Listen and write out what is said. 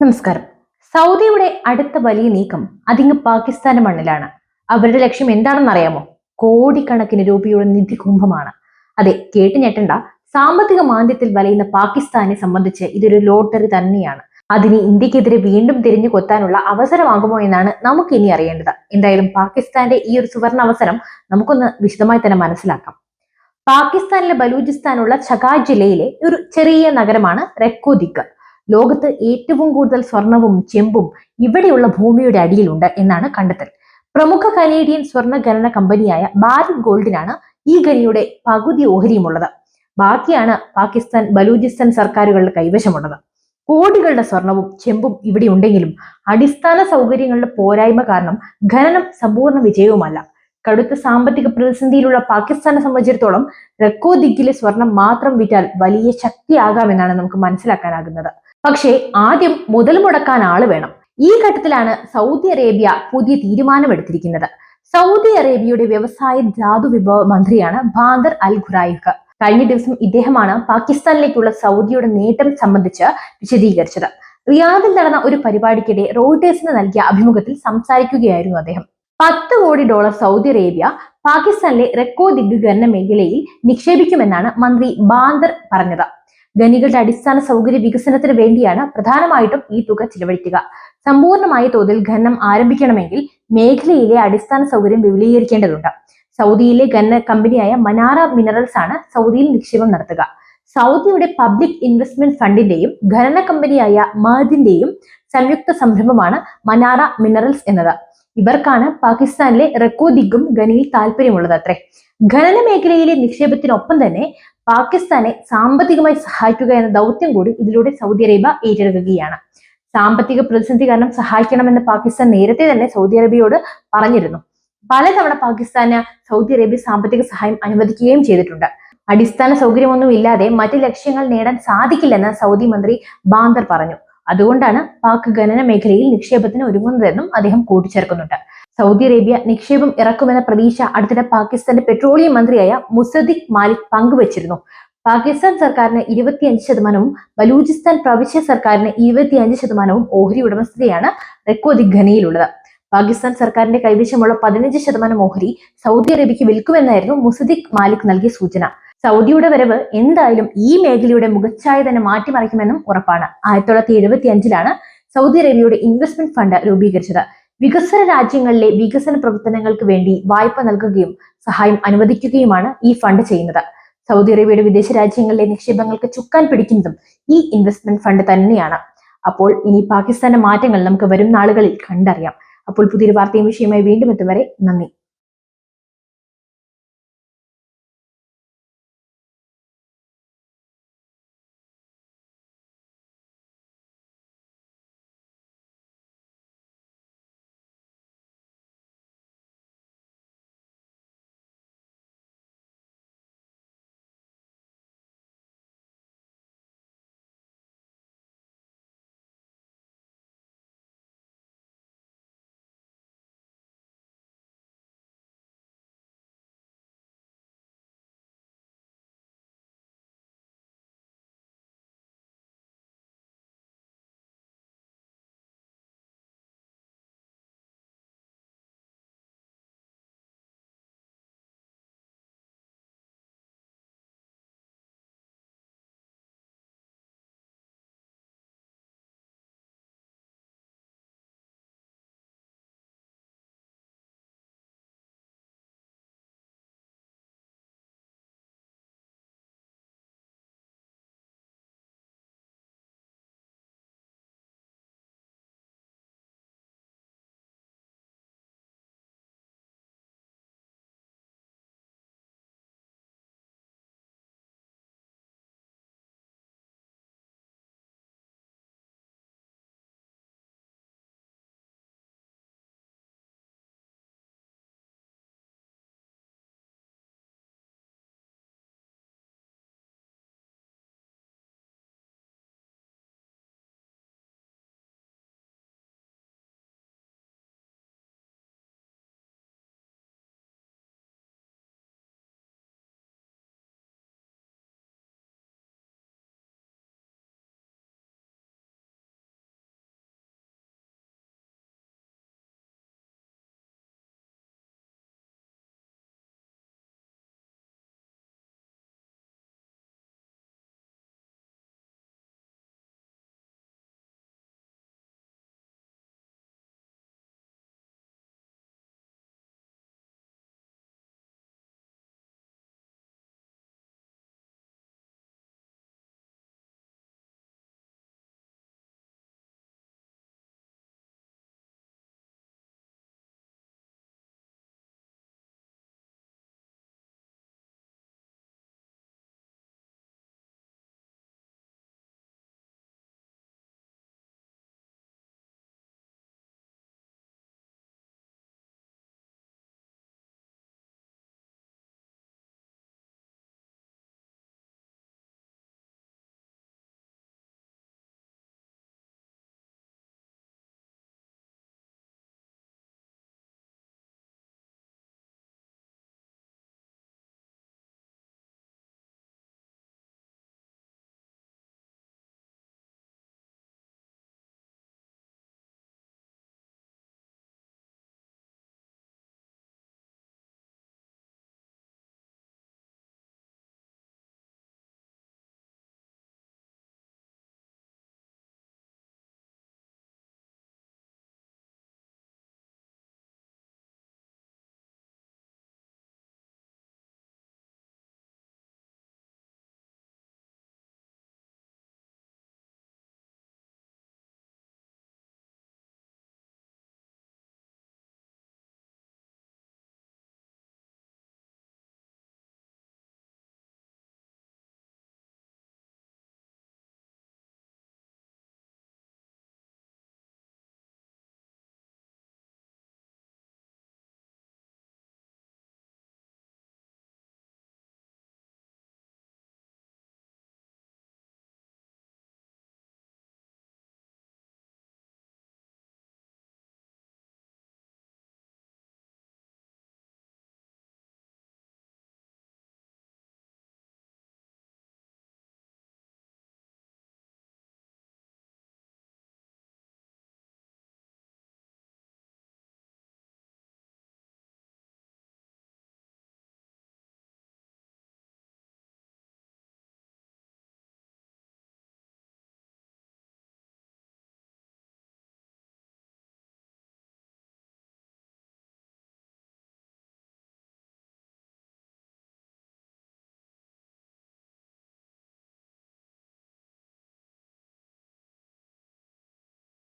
നമസ്കാരം. സൗദിയുടെ അടുത്ത വലിയ നീക്കം അതിങ്ങ് പാകിസ്ഥാന്റെ മണ്ണിലാണ്. അവരുടെ ലക്ഷ്യം എന്താണെന്ന് അറിയാമോ? കോടിക്കണക്കിന് രൂപയുടെ നിധി കുംഭമാണ് അതെ കേട്ട് ഞെട്ടണ്ട. സാമ്പത്തിക മാന്ദ്യത്തിൽ വലയുന്ന പാകിസ്ഥാനെ സംബന്ധിച്ച് ഇതൊരു ലോട്ടറി തന്നെയാണ്. അതിന് ഇന്ത്യക്കെതിരെ വീണ്ടും തിരിഞ്ഞു കൊത്താനുള്ള അവസരമാകുമോ എന്നാണ് നമുക്ക് ഇനി അറിയേണ്ടത്. എന്തായാലും പാകിസ്ഥാന്റെ ഈ ഒരു സുവർണ അവസരം നമുക്കൊന്ന് വിശദമായി തന്നെ മനസ്സിലാക്കാം. പാകിസ്ഥാനിലെ ബലൂചിസ്ഥാനുള്ള ഛഗാ ജില്ലയിലെ ഒരു ചെറിയ നഗരമാണ് റെക്കോദിക്ക് ലോകത്ത് ഏറ്റവും കൂടുതൽ സ്വർണവും ചെമ്പും ഇവിടെയുള്ള ഭൂമിയുടെ അടിയിലുണ്ട് എന്നാണ് കണ്ടെത്തൽ. പ്രമുഖ കനേഡിയൻ സ്വർണ ഖനന കമ്പനിയായ ഭാരത് ഗോൾഡിനാണ് ഈ ഖനിയുടെ പകുതി ഓഹരിയുമുള്ളത്. ബാക്കിയാണ് പാകിസ്ഥാൻ ബലൂചിസ്ഥാൻ സർക്കാരുകളുടെ കൈവശമുള്ളത്. കോടികളുടെ സ്വർണവും ചെമ്പും ഇവിടെ ഉണ്ടെങ്കിലും അടിസ്ഥാന സൗകര്യങ്ങളുടെ പോരായ്മ കാരണം ഖനനം സമ്പൂർണ വിജയവുമല്ല. കടുത്ത സാമ്പത്തിക പ്രതിസന്ധിയിലുള്ള പാകിസ്ഥാനെ സംബന്ധിച്ചിടത്തോളം റെക്കോ ദിഗിലെ സ്വർണം മാത്രം വിറ്റാൽ വലിയ ശക്തിയാകാമെന്നാണ് നമുക്ക് മനസ്സിലാക്കാനാകുന്നത്. പക്ഷേ ആദ്യം മുതൽ മുടക്കാൻ ആൾ വേണം. ഈ ഘട്ടത്തിലാണ് സൗദി അറേബ്യ പുതിയ തീരുമാനമെടുത്തിരിക്കുന്നത്. സൗദി അറേബ്യയുടെ വ്യവസായ ധാതു വിഭവ മന്ത്രിയാണ് ബാന്ദർ അൽ ഖുറായിഖ് കഴിഞ്ഞ ദിവസം ഇദ്ദേഹമാണ് പാകിസ്ഥാനിലേക്കുള്ള സൗദിയുടെ നേട്ടം സംബന്ധിച്ച് വിശദീകരിച്ചത്. റിയാദിൽ നടന്ന ഒരു പരിപാടിക്കിടെ റോയിട്ടേഴ്സിന് നൽകിയ അഭിമുഖത്തിൽ സംസാരിക്കുകയായിരുന്നു അദ്ദേഹം. പത്ത് കോടി ഡോളർ സൗദി അറേബ്യ പാകിസ്ഥാനിലെ റെക്കോ ദിഗ്ഗരണ മേഖലയിൽ നിക്ഷേപിക്കുമെന്നാണ് മന്ത്രി ബാന്ദർ പറഞ്ഞത്. ഖനികളുടെ അടിസ്ഥാന സൗകര്യ വികസനത്തിന് വേണ്ടിയാണ് പ്രധാനമായിട്ടും ഈ തുക ചിലവഴിക്കുക. സമ്പൂർണമായ തോതിൽ ഖനനം ആരംഭിക്കണമെങ്കിൽ മേഖലയിലെ അടിസ്ഥാന സൗകര്യം വിപുലീകരിക്കേണ്ടതുണ്ട്. സൗദിയിലെ ഖനന കമ്പനിയായ മനാറ മിനറൽസ് ആണ് സൗദിയിൽ നിക്ഷേപം നടത്തുക. സൗദിയുടെ പബ്ലിക് ഇൻവെസ്റ്റ്മെന്റ് ഫണ്ടിന്റെയും ഖനന കമ്പനിയായ മഹദിന്റെയും സംയുക്ത സംരംഭമാണ് മനാറ മിനറൽസ് എന്നത്. ഇവർക്കാണ് പാകിസ്ഥാനിലെ റെക്കോദിഗും ഖനിയിൽ താല്പര്യമുള്ളത് അത്രേ. ഖനന മേഖലയിലെ നിക്ഷേപത്തിനൊപ്പം തന്നെ പാകിസ്ഥാനെ സാമ്പത്തികമായി സഹായിക്കുക എന്ന ദൗത്യം കൂടി ഇതിലൂടെ സൗദി അറേബ്യ ഏറ്റെടുക്കുകയാണ്. സാമ്പത്തിക പ്രതിസന്ധി കാരണം സഹായിക്കണമെന്ന് പാകിസ്ഥാൻ നേരത്തെ തന്നെ സൗദി അറേബ്യയോട് പറഞ്ഞിരുന്നു. പലതവണ പാകിസ്ഥാന് സൗദി അറേബ്യ സാമ്പത്തിക സഹായം അനുവദിക്കുകയും ചെയ്തിട്ടുണ്ട്. അടിസ്ഥാന സൗകര്യമൊന്നും ഇല്ലാതെ മറ്റ് ലക്ഷ്യങ്ങൾ നേടാൻ സാധിക്കില്ലെന്ന് സൗദി മന്ത്രി ബാന്ദർ പറഞ്ഞു. അതുകൊണ്ടാണ് പാക് ഖനന മേഖലയിൽ നിക്ഷേപത്തിന് ഒരുങ്ങുന്നതെന്നും അദ്ദേഹം കൂട്ടിച്ചേർക്കുന്നുണ്ട്. സൗദി അറേബ്യ നിക്ഷേപം ഇറക്കുമെന്ന പ്രതീക്ഷ അടുത്തിടെ പാകിസ്ഥാന്റെ പെട്രോളിയം മന്ത്രിയായ മുസദിഖ് മാലിക് പങ്കുവച്ചിരുന്നു. പാകിസ്ഥാൻ സർക്കാരിന് ഇരുപത്തിയഞ്ച് ശതമാനവും ബലൂചിസ്ഥാൻ പ്രവിശ്യ സർക്കാരിന് ഇരുപത്തിയഞ്ച് ശതമാനവും ഓഹരി ഉടമസ്ഥതയാണ് റെക്കോദി ഖനിയിലുള്ളത്. പാകിസ്ഥാൻ സർക്കാരിന്റെ കൈവശമുള്ള പതിനഞ്ച് ശതമാനം ഓഹരി സൗദി അറേബ്യക്ക് വിൽക്കുമെന്നായിരുന്നു മുസദിഖ് മാലിക് നൽകിയ സൂചന. സൗദിയുടെ വരവ് എന്തായാലും ഈ മേഖലയുടെ മുഖച്ഛായ തന്നെ മാറ്റിമറിക്കുമെന്നും ഉറപ്പാണ്. ആയിരത്തി തൊള്ളായിരത്തി സൗദി അറേബ്യയുടെ ഇൻവെസ്റ്റ്മെന്റ് ഫണ്ട് രൂപീകരിച്ചത്. വികസന രാജ്യങ്ങളിലെ വികസന പ്രവർത്തനങ്ങൾക്ക് വേണ്ടി വായ്പ നൽകുകയും സഹായം അനുവദിക്കുകയുമാണ് ഈ ഫണ്ട് ചെയ്യുന്നത്. സൗദി അറേബ്യയുടെ വിദേശ രാജ്യങ്ങളിലെ നിക്ഷേപങ്ങൾക്ക് ചുക്കാൻ പിടിക്കുന്നതും ഈ ഇൻവെസ്റ്റ്മെന്റ് ഫണ്ട് തന്നെയാണ്. അപ്പോൾ ഇനി പാകിസ്ഥാന്റെ മാറ്റങ്ങൾ നമുക്ക് വരും നാളുകളിൽ കണ്ടറിയാം. അപ്പോൾ പുതിയൊരു വാർത്തയും വിഷയമായി വീണ്ടും എത്തും വരെ നന്ദി.